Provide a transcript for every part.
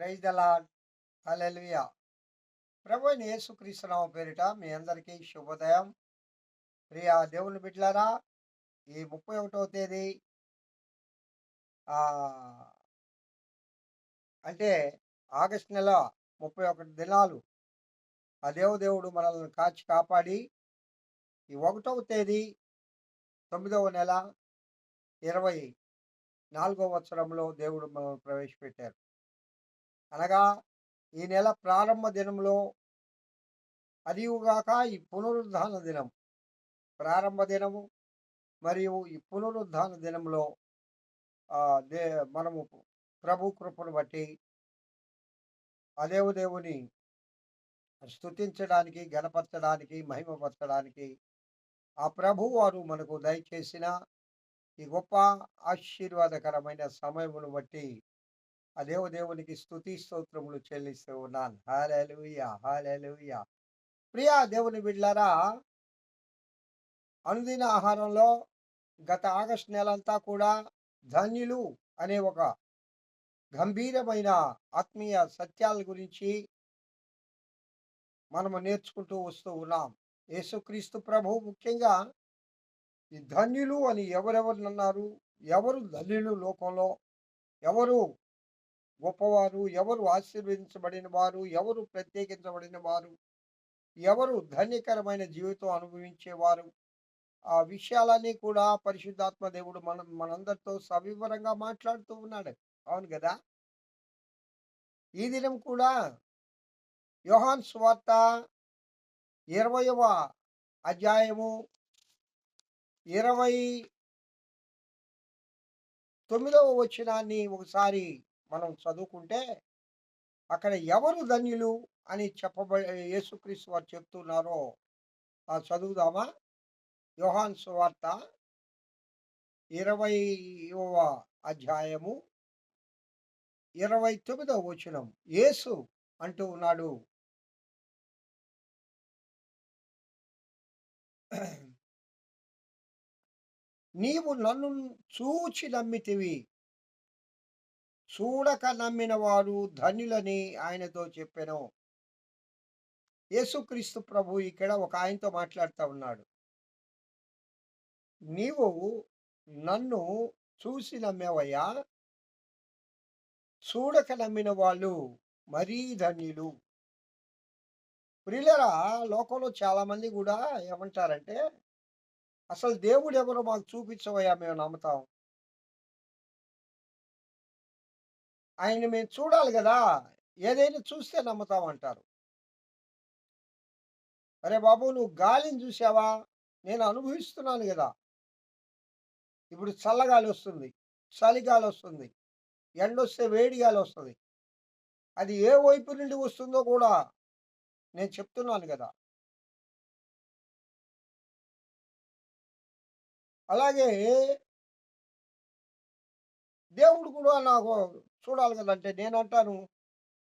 Praise the Lord అలెల్వియా హల్లెలూయా. ప్రభు యేసుక్రీస్తునామ పేరిట మీ అందరికీ శుభోదయం. ప్రియ దేవుని బిడ్డలారా ఈ ముప్పై ఒకటవ తేదీ అంటే ఆగస్ట్ నెల ముప్పై ఒకటి దినాలు ఆ దేవదేవుడు మనల్ని కాచి కాపాడి ఈ ఒకటవ తేదీ తొమ్మిదవ నెల ఇరవై నాలుగవ సంవత్సరంలో దేవుడు మనల్ని ప్రవేశపెట్టారు. అనగా ఈ నెల ప్రారంభ దినంలో అదియుగాక ఈ పునరుద్ధాన దినం. ప్రారంభ దినము మరియు ఈ పునరుద్ధాన దినంలో దే మనము ప్రభు కృపను బట్టి అదేవు దేవుని స్తుతించడానికి గణపరచడానికి మహిమపరచడానికి ఆ ప్రభు వారు మనకు దయచేసిన ఈ గొప్ప ఆశీర్వాదకరమైన సమయమును బట్టి ఆ దేవ దేవునికి స్తుతి స్తోత్రములు చెల్లిస్తూ ఉన్నాను హాలెలూయా హాలెలూయా ప్రియా దేవుని బిడ్లారా అనుదిన ఆహారంలో గత ఆగస్ట్ నెలంతా కూడా ధన్యులు అనే ఒక గంభీరమైన ఆత్మీయ సత్యాల గురించి మనము నేర్చుకుంటూ వస్తూ ఉన్నాం. యేసుక్రీస్తు ప్రభు ముఖ్యంగా ఈ ధన్యులు అని ఎవరెవరు అన్నారు? ఎవరు ధన్యులు లోకంలో? ఎవరు గొప్పవారు ఎవరు ఆశీర్వదించబడిన వారు ఎవరు ప్రత్యేకించబడిన వారు ఎవరు ధన్యకరమైన జీవితం అనుభవించేవారు. ఆ విషయాలన్నీ కూడా పరిశుద్ధాత్మ దేవుడు మనం మనందరితో సవివరంగా మాట్లాడుతూ ఉన్నాడు. అవును కదా? ఈ దినం కూడా యోహాన్ స్వార్త ఇరవయవ అధ్యాయము ఇరవై తొమ్మిదవ వచనాన్ని ఒకసారి మనం చదువుకుంటే అక్కడ ఎవరు ధన్యులు అని చెప్పబడి యేసుక్రీస్తు వారు చెప్తున్నారో చదువుదామా? యోహాన్ సువార్త ఇరవైవ అధ్యాయము ఇరవై తొమ్మిదవ వచనం. యేసు అంటూ ఉన్నాడు. నీవు నన్ను చూచి నమ్మితివి. చూడక నమ్మిన వారు ధన్యులని ఆయనతో చెప్పాను. యేసుక్రీస్తు ప్రభు ఇక్కడ ఒక ఆయనతో మాట్లాడుతూ ఉన్నాడు. నీవు నన్ను చూసి నమ్మేవయ్యా? చూడక నమ్మిన వాళ్ళు మరీ ధన్యులు. ప్రియులరా లోకంలో చాలామంది కూడా ఏమంటారంటే అసలు దేవుడు ఎవరో మాకు చూపించవయ్యా మేము నమ్ముతాం. ఆయన మేము చూడాలి కదా ఏదైనా చూస్తే నమ్ముతాం అంటారు అరే బాబు నువ్వు గాలిని చూసావా నేను అనుభవిస్తున్నాను కదా ఇప్పుడు చల్లగాలి వస్తుంది చలిగాలి వస్తుంది ఎండ వస్తే వేడిగాలి వస్తుంది అది ఏ వైపు నుండి వస్తుందో కూడా నేను చెప్తున్నాను కదా అలాగే దేవుడు కూడా నాకు చూడాలి కదా! అంటే నేను అంటాను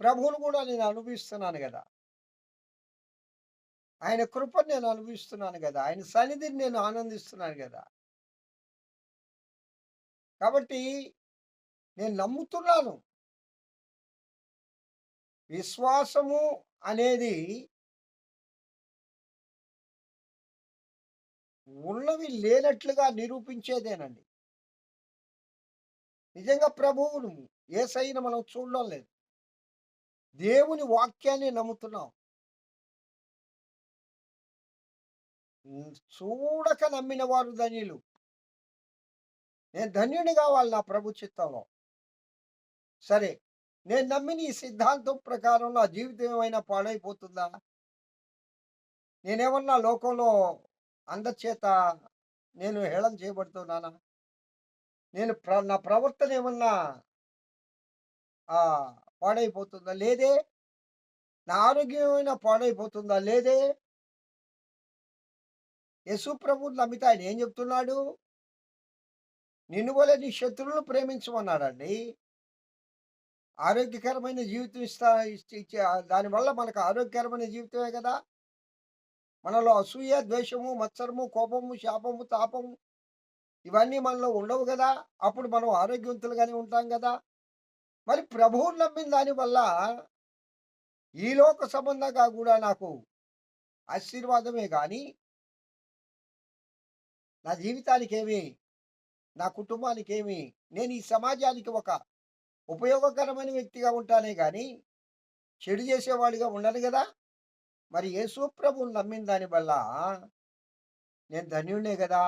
ప్రభువును కూడా నేను అనుభవిస్తున్నాను కదా! ఆయన కృపను నేను అనుభవిస్తున్నాను కదా! ఆయన సన్నిధిని నేను ఆనందిస్తున్నాను కదా! కాబట్టి నేను నమ్ముతున్నాను. విశ్వాసము అనేది ఉన్నవి లేనట్లుగా నిరూపించేదేనండి. నిజంగా ప్రభువును ఏసైన మనం చూడడం లేదు. దేవుని వాక్యాన్ని నమ్ముతున్నాం. చూడక నమ్మిన వారు ధన్యులు. నేను ధన్యుని కావాలి నా ప్రభు చిత్తంలో. సరే నేను నమ్మిన ఈ సిద్ధాంతం ప్రకారం నా జీవితం ఏమైనా పాడైపోతుందా? నేనేమన్నా లోకంలో అందచేత నేను హేళన చేయబడుతున్నానా? నేను ప్ర నా ప్రవర్తన ఏమన్నా పాడైపోతుందా? లేదే? నా ఆరోగ్యం ఏమైనా పాడైపోతుందా? లేదే? యశు ప్రభు నమ్మితే ఆయన ఏం చెప్తున్నాడు? నిన్ను వల్ల నీ శత్రువులను ప్రేమించమన్నాడండి. ఆరోగ్యకరమైన జీవితం ఇస్తా ఇచ్చే దానివల్ల మనకు ఆరోగ్యకరమైన జీవితమే కదా? మనలో అసూయ ద్వేషము మత్సరము కోపము శాపము తాపము ఇవన్నీ మనలో ఉండవు కదా. అప్పుడు మనం ఆరోగ్యవంతులుగానే ఉంటాం కదా. మరి ప్రభువుని నమ్మిన దానివల్ల ఈ లోక సంబంధంగా కూడా నాకు ఆశీర్వాదమే కానీ నా జీవితానికేమి, నా కుటుంబానికేమి, నేను ఈ సమాజానికి ఒక ఉపయోగకరమైన వ్యక్తిగా ఉంటానే కానీ చెడు చేసేవాడిగా ఉండను కదా. మరి యేసు ప్రభువుని నమ్మిన దానివల్ల నేను ధన్యుడే కదా.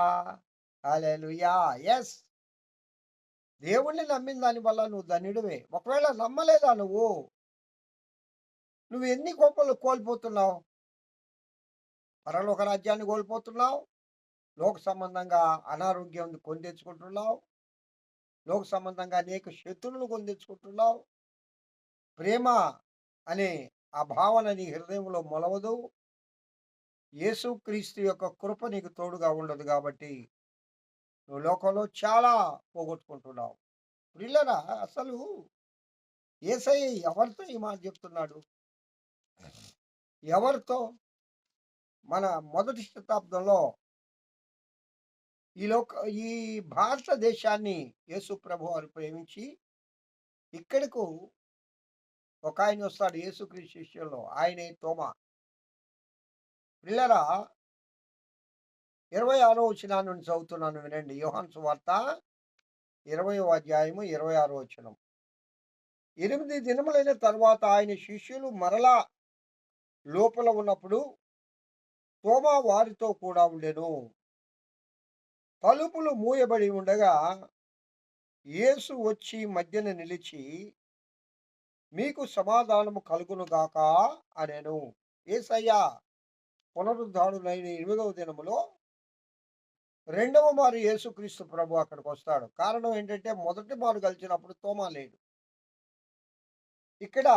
హల్లెలూయా! ఎస్ దేవుణ్ణి నమ్మిన దాని వల్ల నువ్వు ధన్యుడివే. ఒకవేళ నమ్మలేదా నువ్వు? నువ్వు ఎన్ని గొప్పలు కోల్పోతున్నావు? పరలోక రాజ్యాన్ని కోల్పోతున్నావు. లోక సంబంధంగా అనారోగ్యం కొని తెచ్చుకుంటున్నావు. లోక సంబంధంగా అనేక శత్రువులను కొని తెచ్చుకుంటున్నావు. ప్రేమ అనే ఆ భావన నీ హృదయంలో మొలవదు. యేసుక్రీస్తు యొక్క కృప నీకు తోడుగా ఉండదు కాబట్టి నువ్వు లోకంలో చాలా పోగొట్టుకుంటున్నావు. ప్రియులారా అసలు ఏసై ఎవరితో ఈ మాట చెప్తున్నాడు? ఎవరితో? మన మొదటి శతాబ్దంలో ఈ లోక ఈ భారతదేశాన్ని యేసు ప్రభువారు ప్రేమించి ఇక్కడకు ఒకాయన వస్తాడు యేసుక్రీస్తు శిష్యుల్లో. ఆయనే తోమా. ప్రియులారా 26 వచనం నుండి చదువుతున్నాను వినండి. యోహాను సువార్త 20వ అధ్యాయము 26 వచనం. ఎనిమిది దినములైన తర్వాత ఆయన శిష్యులు మరలా లోపల ఉన్నప్పుడు తోమా వారితో కూడా ఉండెను. తలుపులు మూయబడి ఉండగా యేసు వచ్చి మధ్యన నిలిచి మీకు సమాధానము కలుగును గాక ఏసయ్యా యేసయ్య ఎనిమిదవ దినములో రెండవ మారు యేసుక్రీస్తు ప్రభు అక్కడికొస్తాడు. కారణం ఏంటంటే మొదటి మారు కలిసినప్పుడు తోమా లేడు. ఇక్కడ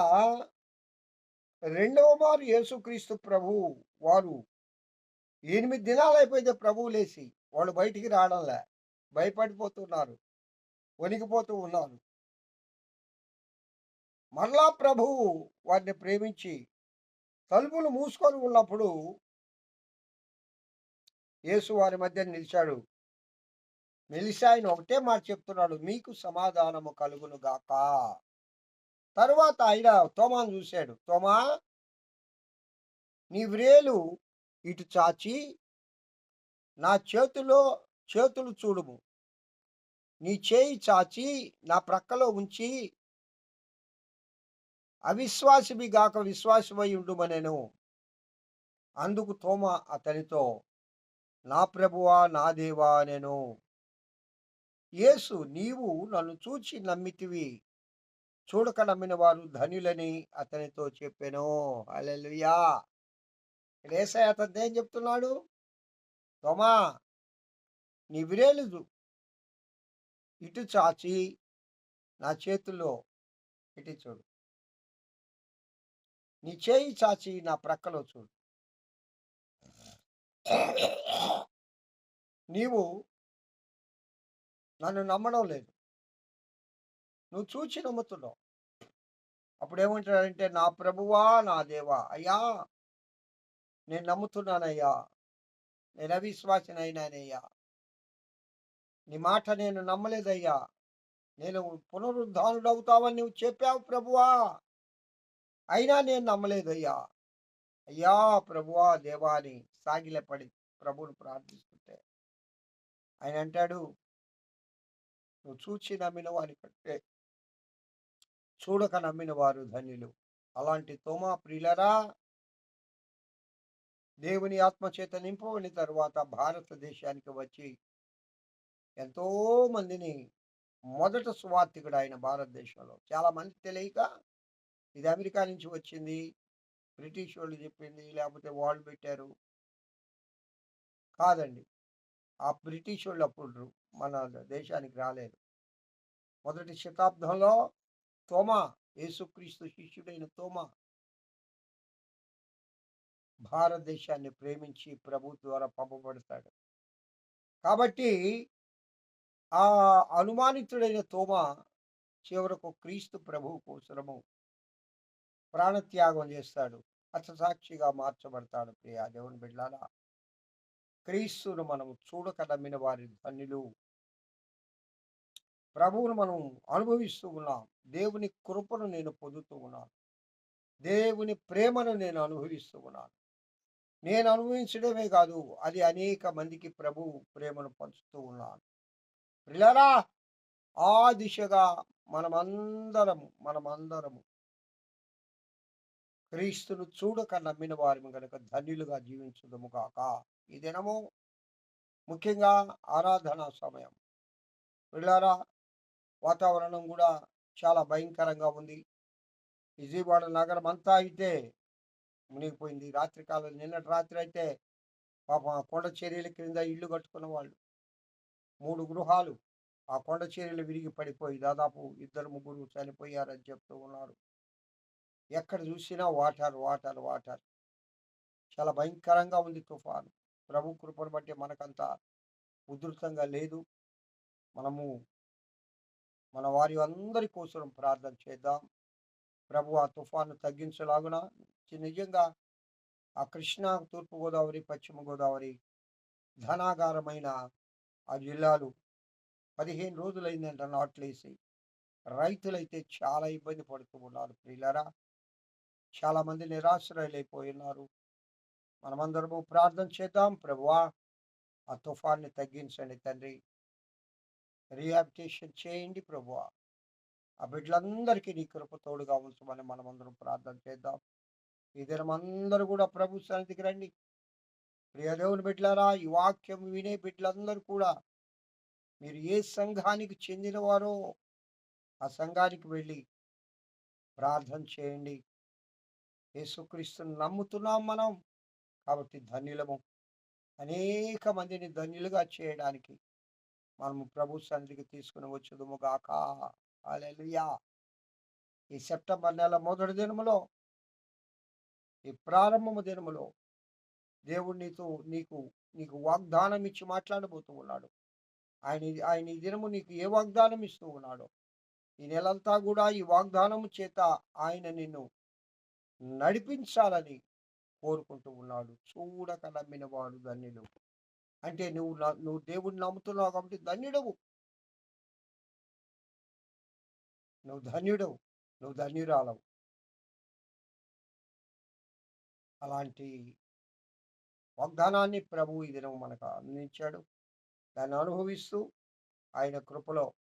రెండవ మారు యేసుక్రీస్తు ప్రభు వారు ఎనిమిది దినాలు అయిపోయితే ప్రభువు లేచి వాళ్ళు బయటికి రావడంలే. భయపడిపోతున్నారు. వణికిపోతూ ఉన్నారు. మరలా ప్రభువు వారిని ప్రేమించి తలుపులు మూసుకొని ఉన్నప్పుడు యేసు వారి మధ్య నిలిచాడు. నిలిచి ఆయన ఒకటే మాట చెప్తున్నాడు. మీకు సమాధానము కలుగును గాక. తరువాత ఆయన తోమాను చూశాడు. తోమా నీ వ్రేలు ఇటు చాచి నా చేతిలో చేతులు చూడుము. నీ చేయి చాచి నా ప్రక్కలో ఉంచి అవిశ్వాసివి గాక విశ్వాసమై ఉండుమనేను అందుకు తోమ అతనితో నా ప్రభువా నా దేవా నేను యేసు నీవు నన్ను చూచి నమ్మితివి. చూడక నమ్మిన వారు ధనులని అతనితో చెప్పాను అలెలుయా ఇక్కడ అతను ఏం చెప్తున్నాడు? తోమా నీ విరేలుదు ఇటు చాచి నా చేతుల్లో ఇటు చూడు. నీ చేయి చాచి నా ప్రక్కలో చూడు. నీవు నన్ను నమ్మడం లేదు. నువ్వు చూచి నమ్ముతున్నావు. అప్పుడు ఏమంటాడంటే నా ప్రభువా నా దేవా అయ్యా నేను నమ్ముతున్నానయ్యా. నేను అవిశ్వాసినైనానయ్యా. నీ మాట నేను నమ్మలేదయ్యా. నేను పునరుద్ధానుడవుతావని నువ్వు చెప్పావు ప్రభువా. అయినా నేను నమ్మలేదయ్యా. అయ్యా ప్రభువా దేవా అని సాగిలపడి ప్రభువుని ప్రార్థిస్తుంటే ఆయన అంటాడు నువ్వు చూచి నమ్మిన వారి కంటే చూడక నమ్మిన వారు ధన్యులు. అలాంటి తోమా ప్రియులరా దేవుని ఆత్మచేత నింపబడిన తరువాత భారతదేశానికి వచ్చి ఎంతో మందిని మొదట సువార్థికుడు ఆయన భారతదేశంలో. చాలా మంది తెలియక ఇది అమెరికా నుంచి వచ్చింది. బ్రిటిష్ వాళ్ళు చెప్పింది. లేకపోతే వాళ్ళు పెట్టారు. కాదండి. ఆ బ్రిటిష్ వాళ్ళు అప్పుడు మన దేశానికి రాలేదు. మొదటి శతాబ్దంలో తోమా యేసుక్రీస్తు శిష్యుడైన తోమా భారతదేశాన్ని ప్రేమించి ప్రభు ద్వారా పంపబడతాడు. కాబట్టి ఆ అనుమానితుడైన తోమా చివరకు క్రీస్తు ప్రభువు కోసరము ప్రాణత్యాగం చేస్తాడు. హతసాక్షిగా మార్చబడతాడు ప్రియా దేవుని బిడ్డలారా. క్రీస్తును మనం చూడక నమ్మిన వారి ధన్యులు. ప్రభువును మనం అనుభవిస్తూ ఉన్నాం దేవుని కృపను నేను పొందుతూ ఉన్నాను దేవుని ప్రేమను నేను అనుభవిస్తూ ఉన్నాను నేను అనుభవించడమే కాదు అది అనేక మందికి ప్రభు ప్రేమను పంచుతూ ఉన్నాను పిల్లరా ఆ దిశగా మనమందరము మనమందరము క్రీస్తును చూడక నమ్మిన వారిని కనుక ధన్యులుగా జీవించుదము కాక ఈ దినము ముఖ్యంగా ఆరాధన సమయం. వెళ్ళారా వాతావరణం కూడా చాలా భయంకరంగా ఉంది. విజయవాడ నగరం అంతా అయితే మునిగిపోయింది. రాత్రి కాలం నిన్నటి రాత్రి అయితే పాపం ఆ కొండ చర్యల క్రింద ఇల్లు కట్టుకున్న వాళ్ళు. మూడు గృహాలు ఆ కొండ చర్యలు విరిగి పడిపోయి దాదాపు ఇద్దరు ముగ్గురు చనిపోయారని చెప్తూ ఉన్నారు. ఎక్కడ చూసినా వాటర్ వాటర్ వాటర్. చాలా భయంకరంగా ఉంది తుఫాను. ప్రభు కృపను బట్టి మనకంత ఉధృతంగా లేదు. మనము మన వారి అందరి కోసం ప్రార్థన చేద్దాం. ప్రభు ఆ తుఫాను తగ్గించలాగున నిజంగా ఆ కృష్ణా తూర్పుగోదావరి పశ్చిమ గోదావరి ధనాగారమైన ఆ జిల్లాలు పదిహేను రోజులైందంట నాట్లేసి. రైతులైతే చాలా ఇబ్బంది పడుతూ ఉన్నారు ప్రియులరా. చాలామంది నిరాశ్రయులైపోయినారు. నిరాశ్రయులైపోయి ఉన్నారు మనమందరము ప్రార్థన చేద్దాం. ప్రభువా ఆ తుఫాన్ని తగ్గించండి తండ్రి. రీహాబిటేషన్ చేయండి ప్రభువా. ఆ బిడ్డలందరికీ నీ కృప తోడుగా ఉంచమని మనమందరం ప్రార్థన చేద్దాం. ఈ అందరూ కూడా ప్రభు సన్నిధికి రండి. ప్రియదేవుని బిడ్డలారా ఈ వాక్యం వినే బిడ్డలందరూ కూడా మీరు ఏ సంఘానికి చెందినవారో ఆ సంఘానికి వెళ్ళి ప్రార్థన చేయండి. యేసుక్రీస్తుని నమ్ముతున్నాం మనం. కాబట్టి ధన్యులము. అనేక మందిని ధన్యులుగా చేయడానికి మనము ప్రభు సన్నిధికి తీసుకుని వచ్చుదుము గాక. అలెలుయా ఈ సెప్టెంబర్ నెల మొదటి దినములో ఈ ప్రారంభము దినములో దేవుడు నీతో నీకు నీకు వాగ్దానం ఇచ్చి మాట్లాడబోతూ ఉన్నాడు. ఆయన ఆయన ఈ దినము నీకు ఏ వాగ్దానం ఇస్తూ ఉన్నాడో ఈ నెలంతా కూడా ఈ వాగ్దానము చేత ఆయన నిన్ను నడిపించాలని కోరుకుంటూ ఉన్నాడు. చూడక నమ్మినవాడు ధన్యుడు. అంటే నువ్వు నువ్వు దేవుడిని నమ్ముతున్నావు కాబట్టి ధన్యుడవు. నువ్వు ధన్యుడవు. నువ్వు ధన్యురాలవు. అలాంటి వాగ్దానాన్ని ప్రభు ఈ దినం మనకు అందించాడు. దాన్ని అనుభవిస్తూ ఆయన కృపలో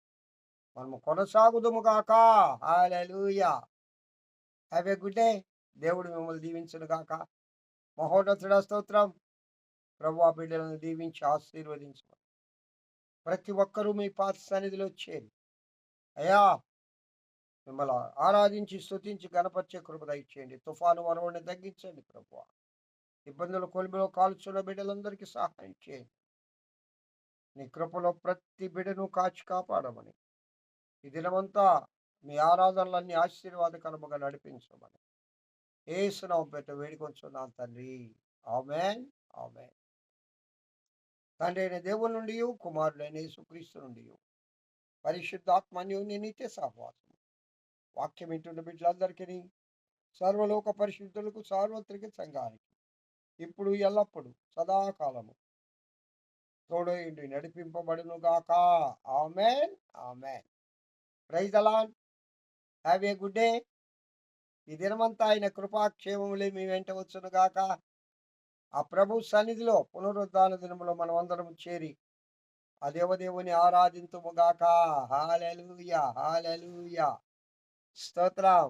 మనము కొనసాగుదుము కాక హాలూయా హ్యావ్ ఏ గుడ్ డే దేవుడు మిమ్మల్ని దీవించను గాక. మహోన్నతుడ స్తోత్రం. ప్రభు ఆ బిడ్డలను దీవించి ఆశీర్వదించమని ప్రతి ఒక్కరూ మీ పాత సన్నిధిలో చేరి. అయ్యా మిమ్మల్ని ఆరాధించి స్తుతించి గణపరిచే కృప దయచేయండి. తుఫాను వరవని తగ్గించండి ప్రభు. ఇబ్బందుల కొలిమిలో కాల్చున్న బిడ్డలందరికీ సహాయం చేయండి. నీ కృపలో ప్రతి బిడ్డను కాచి కాపాడమని. ఈ దినమంతా మీ ఆరాధనలన్నీ ఆశీర్వాదకరముగా నడిపించమని. ఏసునాం పెట్ట వేడుకొంచున్నాను తండ్రి. Amen amen. తండ్రి అయిన దేవుని నుండి కుమారుడైన యేసుక్రీస్తు నుండి పరిశుద్ధాత్మన్యుని నిత్య సహవాసం వాక్యం ఇంటున్న బిడ్డలందరికీ సర్వలోక పరిశుద్ధులకు సార్వత్రిక సంఘానికి ఇప్పుడు ఎల్లప్పుడు సదాకాలము తోడేండి నడిపింపబడును గాక amen amen. Praise Alan have a good day. ఈ దినమంతా ఆయన కృపాక్షేమములే మీ వెంట వచ్చునుగాక ఆ ప్రభు సన్నిధిలో పునరుద్ధాన దినములో మనం అందరం చేరి ఆ దేవదేవుని ఆరాధింతుముగాక గాక. హాలెలూయా స్తోత్రం.